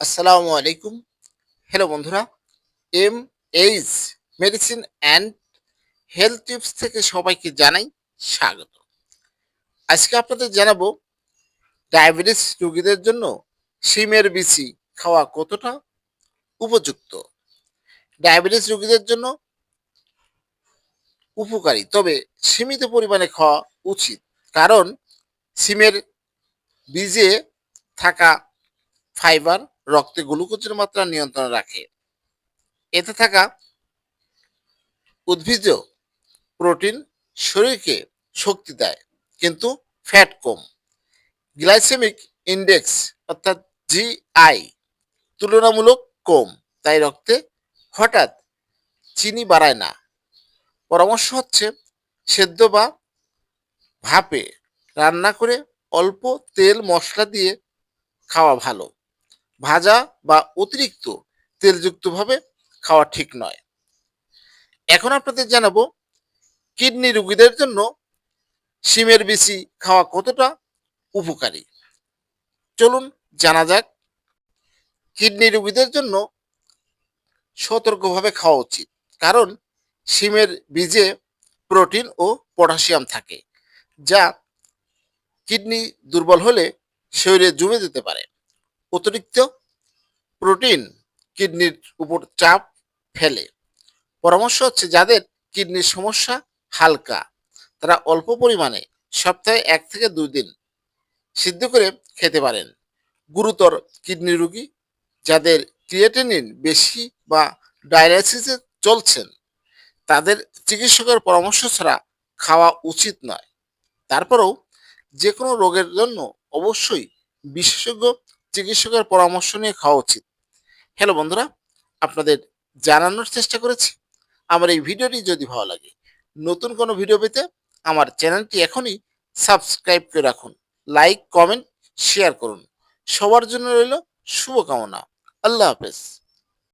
আসসালামু আলাইকুম। হ্যালো বন্ধুরা M H medicine and health tips থেকে সবাইকে জানাই স্বাগত। আজকে আপনাদের জানাব ডায়াবেটিস রোগীদের জন্য শিমের বিচি খাওয়া কতটা উপযুক্ত? ডায়াবেটিস রোগীদের জন্য উপকারী, তবে সীমিত পরিমাণে খাওয়া উচিত। কারণ, সিমের বীজে থাকা ফাইবার রক্তে গ্লুকোজের মাত্রা নিয়ন্ত্রণে রাখে। এতে থাকা উদ্ভিজ্জ প্রোটিন শরীরকে শক্তি দেয়, কিন্তু ফ্যাট কম। গ্লাইসেমিক ইন্ডেক্স অর্থাৎ জিআই তুলনামূলক কম, তাই রক্তে হঠাৎ চিনি বাড়ায় না। পরামর্শ হচ্ছে সেদ্ধ বা ভাপে রান্না করে অল্প তেল মশলা দিয়ে খাওয়া ভালো। ভাজা বা অতিরিক্ত তেলযুক্তভাবে খাওয়া ঠিক নয়। এখন আপনাদের জানাব, কিডনি রোগীদের জন্য শিমের বিচি খাওয়া কতটা উপকারী? চলুন জানা যাক, কিডনি রোগীদের জন্য সতর্কভাবে খাওয়া উচিত, কারণ শিমের বীজে প্রোটিন ও পটাশিয়াম থাকে, যা কিডনি দুর্বল হলে শরীরে জমে যেতে পারে। অতিরিক্ত প্রোটিন কিডনির উপর চাপ ফেলে। পরামর্শ হচ্ছে যাদের কিডনির সমস্যা হালকা, তারা অল্প পরিমাণে সপ্তাহে এক থেকে দুই দিন সিদ্ধ করে খেতে পারেন। গুরুতর কিডনি রোগী যাদের ক্রিয়েটিনিন বেশি বা ডায়ালাইসিসে চলছেন, তাদের চিকিৎসকের পরামর্শ ছাড়া খাওয়া উচিত নয়। তারপরেও যে কোনো রোগের জন্য অবশ্যই বিশেষজ্ঞ চিকিৎসকের পরামর্শ নিয়ে খাওয়া উচিত। হ্যালো বন্ধুরা, আপনাদের জানানোর চেষ্টা করেছি। আমার এই ভিডিওটি যদি ভালো লাগে, নতুন কোনো ভিডিও পেতে আমার চ্যানেলটি এখনই সাবস্ক্রাইব করে রাখুন। লাইক, কমেন্ট, শেয়ার করুন। সবার জন্য রইল শুভকামনা। আল্লাহ হাফেজ।